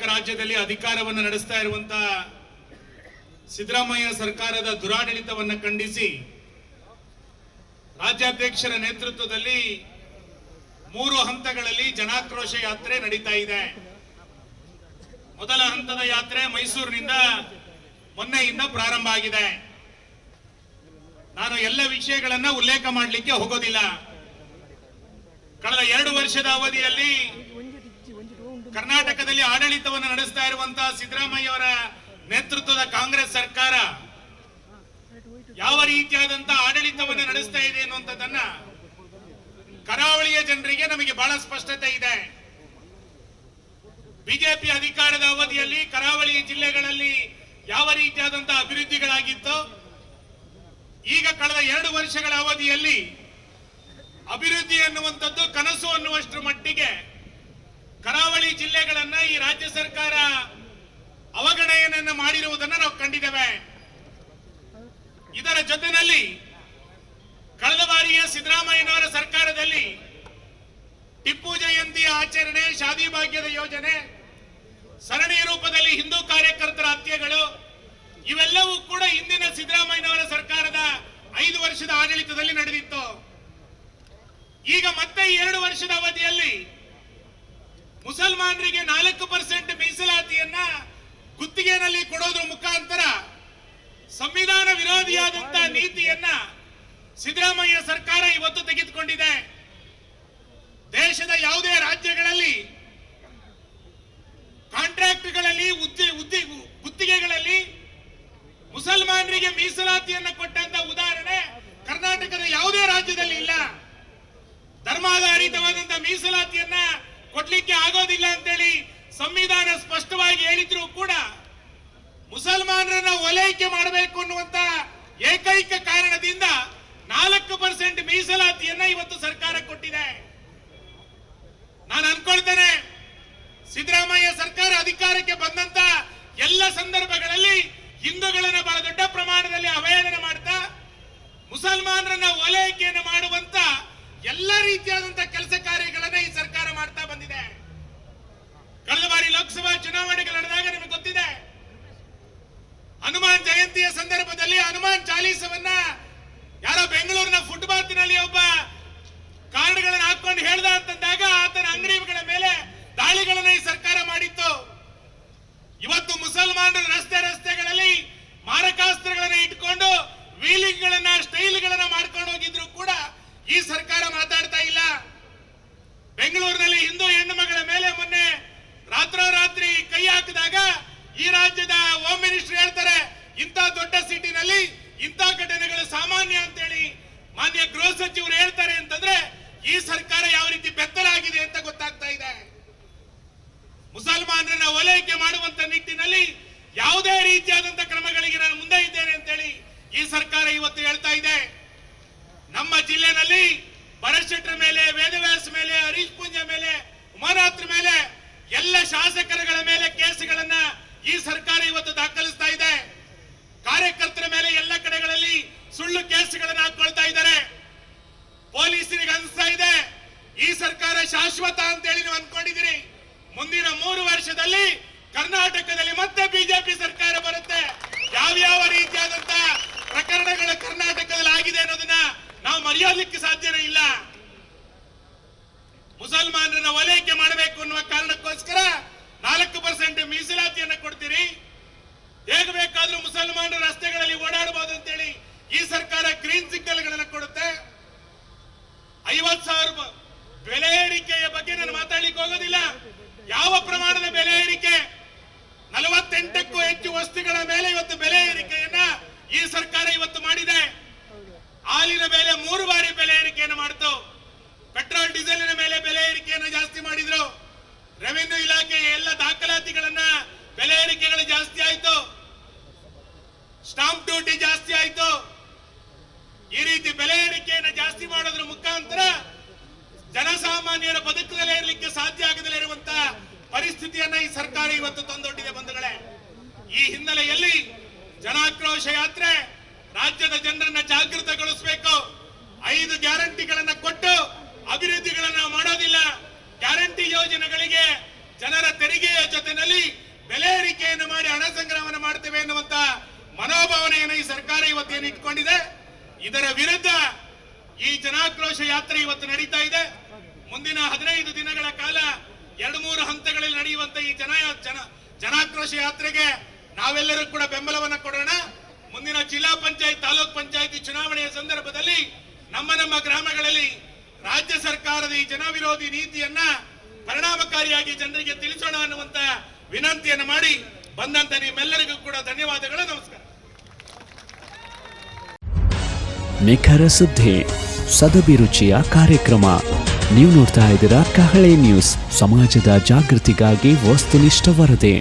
ರಾಜ್ಯದಲ್ಲಿ ಅಧಿಕಾರವನ್ನು ನಡೆಸ್ತಾ ಇರುವಂತ ಸಿದ್ದರಾಮಯ್ಯ ಸರ್ಕಾರದ ದುರಾಡಳಿತವನ್ನು ಖಂಡಿಸಿ ರಾಜ್ಯಾಧ್ಯಕ್ಷರ ನೇತೃತ್ವದಲ್ಲಿ ಮೂರು ಹಂತಗಳಲ್ಲಿ ಜನಾಕ್ರೋಶ ಯಾತ್ರೆ ನಡೀತಾ ಇದೆ. ಮೊದಲ ಹಂತದ ಯಾತ್ರೆ ಮೈಸೂರಿನಿಂದ ಮೊನ್ನೆಯಿಂದ ಪ್ರಾರಂಭ ಆಗಿದೆ. ನಾನು ಎಲ್ಲ ವಿಷಯಗಳನ್ನ ಉಲ್ಲೇಖ ಮಾಡಲಿಕ್ಕೆ ಹೋಗೋದಿಲ್ಲ. ಕಳೆದ ಎರಡು ವರ್ಷದ ಅವಧಿಯಲ್ಲಿ ಕರ್ನಾಟಕದಲ್ಲಿ ಆಡಳಿತವನ್ನು ನಡೆಸ್ತಾ ಇರುವಂತಹ ಸಿದ್ದರಾಮಯ್ಯ ಅವರ ನೇತೃತ್ವದ ಕಾಂಗ್ರೆಸ್ ಸರ್ಕಾರ ಯಾವ ರೀತಿಯಾದಂತಹ ಆಡಳಿತವನ್ನು ನಡೆಸ್ತಾ ಇದೆ ಅನ್ನುವಂಥದ್ದನ್ನ ಕರಾವಳಿಯ ಜನರಿಗೆ ನಮಗೆ ಬಹಳ ಸ್ಪಷ್ಟತೆ ಇದೆ. ಬಿಜೆಪಿ ಅಧಿಕಾರದ ಅವಧಿಯಲ್ಲಿ ಕರಾವಳಿ ಜಿಲ್ಲೆಗಳಲ್ಲಿ ಯಾವ ರೀತಿಯಾದಂತಹ ಅಭಿವೃದ್ಧಿಗಳಾಗಿತ್ತು, ಈಗ ಕಳೆದ ಎರಡು ವರ್ಷಗಳ ಅವಧಿಯಲ್ಲಿ ಅಭಿವೃದ್ಧಿ ಅನ್ನುವಂಥದ್ದು ಕನಸು ಅನ್ನುವಷ್ಟರ ಮಟ್ಟಿಗೆ ಕರಾವಳಿ ಜಿಲ್ಲೆಗಳನ್ನ ಈ ರಾಜ್ಯ ಸರ್ಕಾರ ಅವಗಣನೆಯನ್ನ ಮಾಡಿರುವುದನ್ನು ನಾವು ಕಂಡಿದ್ದೇವೆ. ಇದರ ಜೊತೆಯಲ್ಲಿ ಕಳೆದ ಬಾರಿಯ ಸಿದ್ದರಾಮಯ್ಯನವರ ಸರ್ಕಾರದಲ್ಲಿ ಟಿಪ್ಪು ಜಯಂತಿ ಆಚರಣೆ, ಶಾದಿ ಭಾಗ್ಯದ ಯೋಜನೆ ಸರಣಿ ರೂಪದಲ್ಲಿ ಹಿಂದೂ ಕಾರ್ಯಕರ್ತರ ಹತ್ಯೆಗಳು, ಇವೆಲ್ಲವೂ ಕೂಡ ಹಿಂದಿನ ಸಿದ್ದರಾಮಯ್ಯನವರ ಸರ್ಕಾರದ ಐದು ವರ್ಷದ ಆಡಳಿತದಲ್ಲಿ ನಡೆದಿತ್ತು. ಈಗ ಮತ್ತೆ ಎರಡು ವರ್ಷದ ಅವಧಿಯಲ್ಲಿ ಮುಸಲ್ಮಾನರಿಗೆ ನಾಲ್ಕು ಪರ್ಸೆಂಟ್ ಮೀಸಲಾತಿಯನ್ನ ಗುತ್ತಿಗೆನಲ್ಲಿ ಕೊಡೋದ್ರ ಮುಖಾಂತರ ಸಂವಿಧಾನ ವಿರೋಧಿಯಾದಂತ ನೀತಿಯನ್ನ ಸಿದ್ದರಾಮಯ್ಯ ಸರ್ಕಾರ ಇವತ್ತು ತೆಗೆದುಕೊಂಡಿದೆ. ದೇಶದ ಯಾವುದೇ ರಾಜ್ಯಗಳಲ್ಲಿ ಕಾಂಟ್ರಾಕ್ಟ್ಗಳಲ್ಲಿ ಗುತ್ತಿಗೆಗಳಲ್ಲಿ ಮುಸಲ್ಮಾನರಿಗೆ ಮೀಸಲಾತಿಯನ್ನ ಕೊಟ್ಟಂತ ಉದಾಹರಣೆ ಕರ್ನಾಟಕದ ಯಾವುದೇ ರಾಜ್ಯದಲ್ಲಿ ಇಲ್ಲ. ಧರ್ಮಾಧಾರಿತವಾದಂತ ಮೀಸಲಾತಿಯನ್ನ ಕೊಡ್ಲಿಕ್ಕೆ ಆಗೋದಿಲ್ಲ ಅಂತೇಳಿ ಸಂವಿಧಾನ ಸ್ಪಷ್ಟವಾಗಿ ಹೇಳಿದ್ರು ಕೂಡ ಮುಸಲ್ಮಾನರನ್ನ ಓಲೈಕೆ ಮಾಡಬೇಕು ಅನ್ನುವಂತ ಏಕೈಕ ಕಾರಣದಿಂದ ನಾಲ್ಕು ಪರ್ಸೆಂಟ್ ಮೀಸಲಾತಿಯನ್ನ ಇವತ್ತು ಸರ್ಕಾರ ಕೊಟ್ಟಿದೆ. ನಾನು ಅನ್ಕೊಳ್ತೇನೆ, ಸಿದ್ದರಾಮಯ್ಯ ಸರ್ಕಾರ ಅಧಿಕಾರಕ್ಕೆ ಬಂದಂತ ಎಲ್ಲ ಸಂದರ್ಭಗಳಲ್ಲಿ ಹಿಂದೂಗಳನ್ನ ಬಹಳ ದೊಡ್ಡ ಪ್ರಮಾಣದಲ್ಲಿ ಅವಹೇಳನ ಮಾಡ್ತಾ ಮುಸಲ್ಮಾನರನ್ನ ಓಲೈಕೆಯನ್ನು ಮಾಡುವಂತ ಎಲ್ಲ ರೀತಿಯಾದಂತ ಕೆಲಸ ಕಾರ್ಯಗಳನ್ನ ಈ ಸರ್ಕಾರ ಮಾಡ್ತಾ ಬಂದಿದೆ ಕಳೆದ ಬಾರಿ ಲೋಕಸಭಾ ಚುನಾವಣೆಗಳು ನಡೆದಾಗ ನಿಮಗೆ ಗೊತ್ತಿದೆ. ಹನುಮಾನ್ ಜಯಂತಿಯ ಸಂದರ್ಭದಲ್ಲಿ ಹನುಮಾನ್ ಚಾಲೀಸವನ್ನ ಯಾರೋ ಬೆಂಗಳೂರಿನ ಫುಟ್ಪಾತ್ನಲ್ಲಿ ಒಬ್ಬ ಕಾರ್ಡ್ಗಳನ್ನು ಹಾಕೊಂಡು ಹೇಳ್ದ ಅಂತಂದಾಗ ಆತನ ಅಂಗಡಿಗಳ ಮೇಲೆ ದಾಳಿಗಳನ್ನ ಈ ಸರ್ಕಾರ ಮಾಡಿತ್ತು. ಇವತ್ತು ಮುಸಲ್ಮಾನರು ರಸ್ತೆ ರಸ್ತೆಗಳಲ್ಲಿ ಮಾರಕಾಸ್ತ್ರಗಳನ್ನ ಇಟ್ಕೊಂಡು ವೀಲಿಂಗ್ ಗಳನ್ನ ಸ್ಟೈಲ್ ಗಳನ್ನ ಮಾಡ್ಕೊಂಡು ಹೋಗಿದ್ರು ಕೂಡ ಈ ಸರ್ಕಾರ ಮಾತಾಡ್ತಾ ಇಲ್ಲ. ಬೆಂಗಳೂರಿನಲ್ಲಿ ಹಿಂದೂ ಹಾಕಿದಾಗ ಈ ರಾಜ್ಯದ ಹೋಮ್ ಮಿನಿಸ್ಟರ್ ಹೇಳ್ತಾರೆ, ಇಂಥ ದೊಡ್ಡ ಸಿಟಿನಲ್ಲಿ ಇಂಥ ಘಟನೆಗಳು ಸಾಮಾನ್ಯ ಅಂತೇಳಿ ಮಾನ್ಯ ಗೃಹ ಸಚಿವರು ಹೇಳ್ತಾರೆ ಅಂತಂದ್ರೆ ಈ ಸರ್ಕಾರ ಯಾವ ರೀತಿ ಬೆತ್ತಲಾಗಿದೆ ಅಂತ ಗೊತ್ತಾಗ್ತಾ ಇದೆ. ಮುಸಲ್ಮಾನರನ್ನ ಓಲೈಕೆ ಮಾಡುವಂತ ನಿಟ್ಟಿನಲ್ಲಿ ಯಾವುದೇ ರೀತಿಯಾದಂತ ಕ್ರಮಗಳಿಗೆ ನಾನು ಮುಂದೆ ಇದ್ದೇನೆ ಅಂತೇಳಿ ಈ ಸರ್ಕಾರ ಇವತ್ತು ಹೇಳ್ತಾ ಇದೆ. ನಮ್ಮ ಜಿಲ್ಲೆನಲ್ಲಿ ಭರತ್ ಮೇಲೆ, ವೇದವ್ಯಾಸ ಮೇಲೆ, ಹರೀಶ್ ಪೂಂಜ ಮೇಲೆ ಉಮಾನಾಥ್ರ ಮೇಲೆ, ಎಲ್ಲ ಶಾಸಕರುಗಳ ಮೇಲೆ ಈ ಸರ್ಕಾರ ಇವತ್ತು ದಾಖಲಿಸ್ತಾ ಇದೆ. ಕಾರ್ಯಕರ್ತರ ಮೇಲೆ ಎಲ್ಲ ಕಡೆಗಳಲ್ಲಿ ಸುಳ್ಳು ಕೇಸುಗಳನ್ನು ಹಾಕೊಳ್ತಾ ಇದ್ದಾರೆ. ಪೊಲೀಸರಿಗೆ ಅನಿಸ್ತಾ ಇದೆ. ಈ ಸರ್ಕಾರ ಶಾಶ್ವತ ಅಂತ ಹೇಳಿ ನೀವು ಅನ್ಕೊಂಡಿದ್ದೀರಿ. ಮುಂದಿನ ಮೂರು ವರ್ಷದಲ್ಲಿ ಕರ್ನಾಟಕದಲ್ಲಿ ಮತ್ತೆ ಬಿಜೆಪಿ ಸರ್ಕಾರ ಬರುತ್ತೆ. ಯಾವ ಯಾವ ರೀತಿಯಾದಂತ ಪ್ರಕರಣಗಳು ಕರ್ನಾಟಕದಲ್ಲಿ ಆಗಿದೆ ಅನ್ನೋದನ್ನ ನಾವು ಮರೆಯೋದಕ್ಕೆ ಸಾಧ್ಯನೇ ಇಲ್ಲ ಮುಸಲ್ಮಾನರನ್ನ ಓಲೈಕೆ ಮಾಡಬೇಕು ಅನ್ನುವ ಕಾರಣಕ್ಕೋಸ್ಕರ ನಾಲ್ಕು ಪರ್ಸೆಂಟ್ ಮೀಸಲಾತಿಯನ್ನ ಕೊಡ್ತೀರಿ ಹೇಗೆ ಬೇಕಾದ್ರೂ ಮುಸಲ್ಮಾನರು ರಸ್ತೆಗಳಲ್ಲಿ ಓಡಾಡಬಹುದು ಅಂತೇಳಿ ಈ ಸರ್ಕಾರ ಗ್ರೀನ್ ಸಿಗ್ನಲ್ ಗಳನ್ನ ಕೊಡುತ್ತೆ ಐವತ್ ಸಾವಿರ ರೂಪಾಯಿ ಬೆಲೆ ಏರಿಕೆಯ ಬಗ್ಗೆ ನಾನು ಮಾತಾಡ್ಲಿಕ್ಕೆ ಹೋಗೋದಿಲ್ಲ. ಯಾವ ಪ್ರಮಾಣದ ಬೆಲೆ ಏರಿಕೆ? ನಲವತ್ತೆಂಟಕ್ಕೂ ಹೆಚ್ಚು ವಸ್ತುಗಳ ಮೇಲೆ ಇವತ್ತು ಬೆಲೆ ಏರಿಕೆಯನ್ನ ಈ ಸರ್ಕಾರ ಇವತ್ತು ಮಾಡಿದೆ. ಹಾಲಿನ ಮೇಲೆ ಮೂರು ಬಾರಿ ಬೆಲೆ ಏರಿಕೆಯನ್ನು ಮಾಡಿತು. ಪೆಟ್ರೋಲ್, ಡೀಸೆಲಿನ ಮೇಲೆ ಬೆಲೆ ಏರಿಕೆಯನ್ನು ಜಾಸ್ತಿ ಮಾಡಿದ್ರು. ರೆವಿನ್ಯೂ ಇಲಾಖೆಯ ಎಲ್ಲ ದಾಖಲಾತಿಗಳನ್ನ ಬೆಲೆ ಏರಿಕೆಗಳು ಜಾಸ್ತಿ ಆಯ್ತು. ಸ್ಟಾಂಪ್ ಡ್ಯೂಟಿ ಜಾಸ್ತಿ ಆಯ್ತು. ಈ ರೀತಿ ಬೆಲೆ ಏರಿಕೆಯನ್ನು ಜಾಸ್ತಿ ಮಾಡೋದ್ರ ಮುಖಾಂತರ ಜನಸಾಮಾನ್ಯರ ಬದುಕದಲ್ಲೇ ಇರಲಿಕ್ಕೆ ಸಾಧ್ಯ ಆಗದಲ್ಲೇ ಇರುವಂತ ಪರಿಸ್ಥಿತಿಯನ್ನ ಈ ಸರ್ಕಾರ ಇವತ್ತು ತಂದೊಡ್ಡಿದೆ ಬಂಧುಗಳೇ ಈ ಹಿನ್ನೆಲೆಯಲ್ಲಿ ಜನಾಕ್ರೋಶ ಯಾತ್ರೆ ರಾಜ್ಯದ ಜನರನ್ನ ಜಾಗೃತಗೊಳಿಸಬೇಕು ಐದು ಗ್ಯಾರಂಟಿಗಳನ್ನ ಕೊಟ್ಟು ಅಭಿವೃದ್ಧಿಗಳನ್ನ ಮಾಡೋದಿಲ್ಲ. ಗ್ಯಾರಂಟಿ ಯೋಜನೆಗಳಿಗೆ ಜನರ ತೆರಿಗೆಯ ಜೊತೆನಲ್ಲಿ ಬೆಲೆ ಏರಿಕೆಯನ್ನು ಮಾಡಿ ಹಣ ಸಂಗ್ರಹವನ್ನು ಮಾಡ್ತೇವೆ ಎನ್ನುವಂತ ಮನೋಭಾವನೆಯನ್ನು ಈ ಸರ್ಕಾರ ಇವತ್ತೇನು ಇಟ್ಕೊಂಡಿದೆ. ಇದರ ವಿರುದ್ಧ ಈ ಜನಾಕ್ರೋಶ ಯಾತ್ರೆ ಇವತ್ತು ನಡೀತಾ ಇದೆ. ಮುಂದಿನ ಹದಿನೈದು ದಿನಗಳ ಕಾಲ ಎರಡು ಮೂರು ಹಂತಗಳಲ್ಲಿ ನಡೆಯುವಂತ ಈ ಜನ ಜನ ಜನಾಕ್ರೋಶ ಯಾತ್ರೆಗೆ ನಾವೆಲ್ಲರೂ ಕೂಡ ಬೆಂಬಲವನ್ನ ಕೊಡೋಣ. ಮುಂದಿನ ಜಿಲ್ಲಾ ಪಂಚಾಯತ್, ತಾಲೂಕ್ ಪಂಚಾಯತಿ ಚುನಾವಣೆಯ ಸಂದರ್ಭದಲ್ಲಿ ನಮ್ಮ ನಮ್ಮ ಗ್ರಾಮಗಳಲ್ಲಿ ರಾಜ್ಯ ಸರ್ಕಾರದ ಈ ಜನವಿರೋಧಿ ನೀತಿಯನ್ನ ಪರಿಣಾಮಕಾರಿಯಾಗಿ ಜನರಿಗೆ ತಿಳಿಸೋಣ ಅನ್ನುವಂತ ವಿನಂತಿಯನ್ನು ಮಾಡಿ ಬಂದಂತ ನಿಮ್ಮೆಲ್ಲರಿಗೂ ಕೂಡ ಧನ್ಯವಾದಗಳು, ನಮಸ್ಕಾರ. ನಿಖರ ಸುದ್ದಿ ಸದಭಿರುಚಿಯ ಕಾರ್ಯಕ್ರಮ. ನೀವು ನೋಡ್ತಾ ಇದ್ದೀರಾ ಕಹಳೆ ನ್ಯೂಸ್, ಸಮಾಜದ ಜಾಗೃತಿಗಾಗಿ ವಸ್ತುನಿಷ್ಠ ವರದಿ.